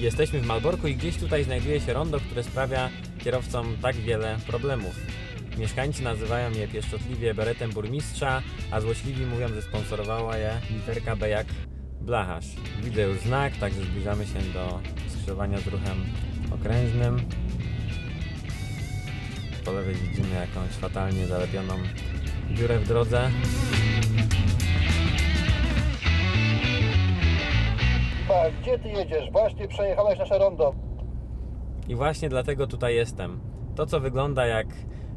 Jesteśmy w Malborku i gdzieś tutaj znajduje się rondo, które sprawia kierowcom tak wiele problemów. Mieszkańcy nazywają je pieszczotliwie beretem burmistrza, a złośliwi mówią, że sponsorowała je literka B jak blacharz. Widzę już znak, także zbliżamy się do skrzyżowania z ruchem okrężnym. Po lewej widzimy jakąś fatalnie zalepioną dziurę w drodze. Gdzie ty jedziesz? Właśnie przejechałeś nasze rondo. I właśnie dlatego tutaj jestem. To, co wygląda jak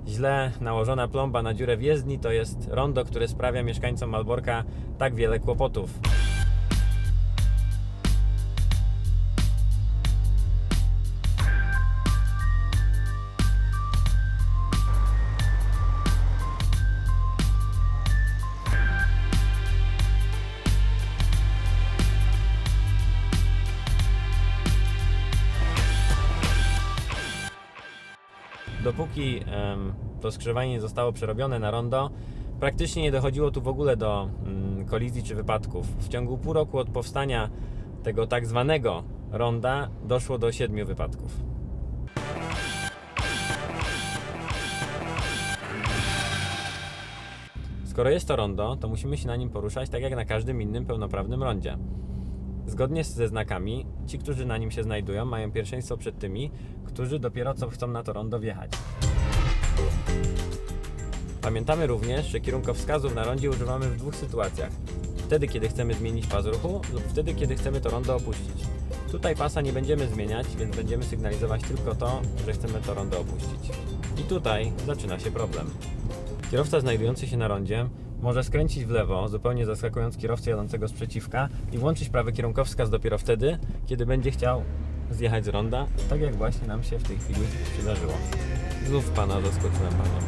źle nałożona plomba na dziurę w jezdni, to jest rondo, które sprawia mieszkańcom Malborka tak wiele kłopotów. Dopóki to skrzyżowanie nie zostało przerobione na rondo, praktycznie nie dochodziło tu w ogóle do mm, kolizji czy wypadków. W ciągu pół roku od powstania tego tak zwanego ronda doszło do siedmiu wypadków. Skoro jest to rondo, to musimy się na nim poruszać tak jak na każdym innym pełnoprawnym rondzie. Zgodnie ze znakami, ci, którzy na nim się znajdują, mają pierwszeństwo przed tymi, którzy dopiero co chcą na to rondo wjechać. Pamiętamy również, że kierunkowskazów na rondzie używamy w dwóch sytuacjach. Wtedy, kiedy chcemy zmienić pas ruchu lub wtedy, kiedy chcemy to rondo opuścić. Tutaj pasa nie będziemy zmieniać, więc będziemy sygnalizować tylko to, że chcemy to rondo opuścić. I tutaj zaczyna się problem. Kierowca znajdujący się na rondzie może skręcić w lewo, zupełnie zaskakując kierowcę jadącego z przeciwka i włączyć prawy kierunkowskaz dopiero wtedy, kiedy będzie chciał zjechać z ronda, tak jak właśnie nam się w tej chwili przydarzyło. Znów pana zaskoczyłem panią.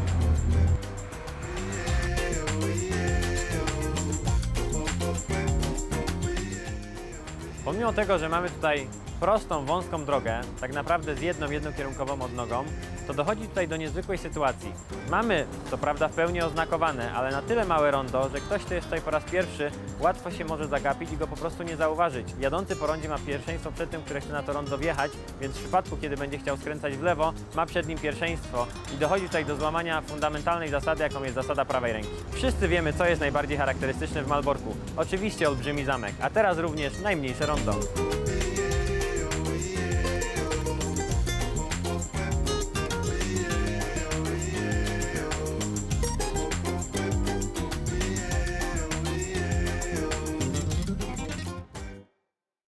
Pomimo tego, że mamy tutaj prostą, wąską drogę, tak naprawdę z jedną, jednokierunkową odnogą, to dochodzi tutaj do niezwykłej sytuacji. Mamy, co prawda, w pełni oznakowane, ale na tyle małe rondo, że ktoś, kto jest tutaj po raz pierwszy, łatwo się może zagapić i go po prostu nie zauważyć. Jadący po rondzie ma pierwszeństwo przed tym, który chce na to rondo wjechać, więc w przypadku, kiedy będzie chciał skręcać w lewo, ma przed nim pierwszeństwo i dochodzi tutaj do złamania fundamentalnej zasady, jaką jest zasada prawej ręki. Wszyscy wiemy, co jest najbardziej charakterystyczne w Malborku. Oczywiście olbrzymi zamek, a teraz również najmniejsze rondo.